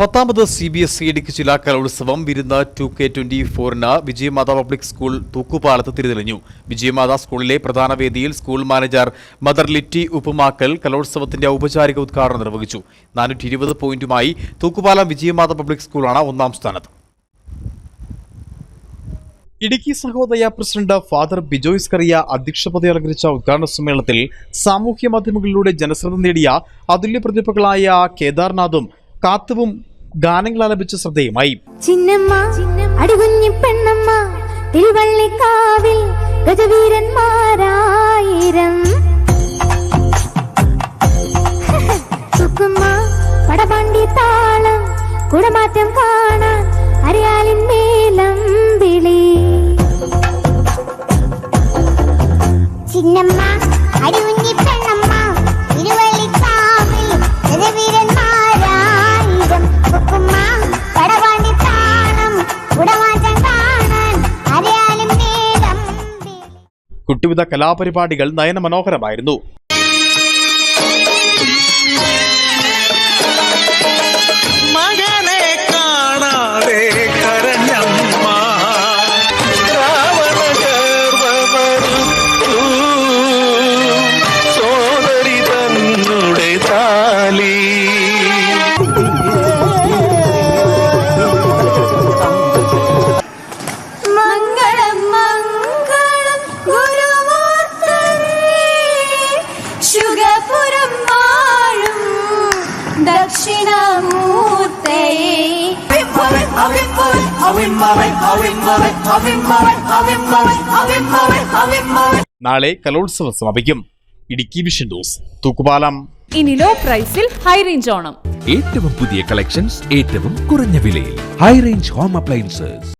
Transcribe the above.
പത്താമത് C B S Idukki ജില്ലാ കലോത്സവം വിരുന്ന ടു കെ ട്വന്റി ഫോറിന് വിജയമാത പബ്ലിക് സ്കൂൾ തൂക്കുപാലത്ത് തിരിതെളിഞ്ഞു. വിജയമാത സ്കൂളിലെ പ്രധാന വേദിയിൽ school manager mother Litty Uppumakkal കലോത്സവത്തിന്റെ ഔപചാരിക ഉദ്ഘാടനം നിർവഹിച്ചു. നാനൂറ്റി ഇരുപത് പോയിന്റുമായി തൂക്കുപാലം വിജയമാത പബ്ലിക് സ്കൂളാണ് ഒന്നാം സ്ഥാനത്ത്. ഇടുക്കി സഹോദയ പ്രസിഡന്റ് ഫാദർ ബിജോയ്സ് കറിയ അധ്യക്ഷപദവി അലങ്കരിച്ച ഉദ്ഘാടന സമ്മേളനത്തിൽ സാമൂഹ്യ മാധ്യമങ്ങളിലൂടെ ജനശ്രദ്ധ നേടിയ അതുല്യ പ്രതിഭകളായ കേദാർനാഥും കാത്തുവും ഗാനങ്ങൾ ആലപിച്ച ശ്രദ്ധേയമായി. ചിന്നമ്മ അടികുഞ്ഞി ഗജവീരന്മാരായിരം. പടപാണ്ടി താളം കുടമാറ്റം കാണാൻ അരയാലിൻ മേലം വിളി. ചിന്നമ്മ അടികുഞ്ഞി പെണ്ണമ്മ കുട്ടിവിധ കലാപരിപാടികൾ നയനമനോഹരമായിരുന്നു. ദക്ഷിണമൂർത്തയേ നാളെ കലോത്സവം സമാപിക്കും. Idukki vision news Thookkupalam. ഇനി ലോ പ്രൈസിൽ ഹൈ റേഞ്ച് ഓണം. ഏറ്റവും പുതിയ കളക്ഷൻസ് ഏറ്റവും കുറഞ്ഞ വിലയിൽ. High range home appliances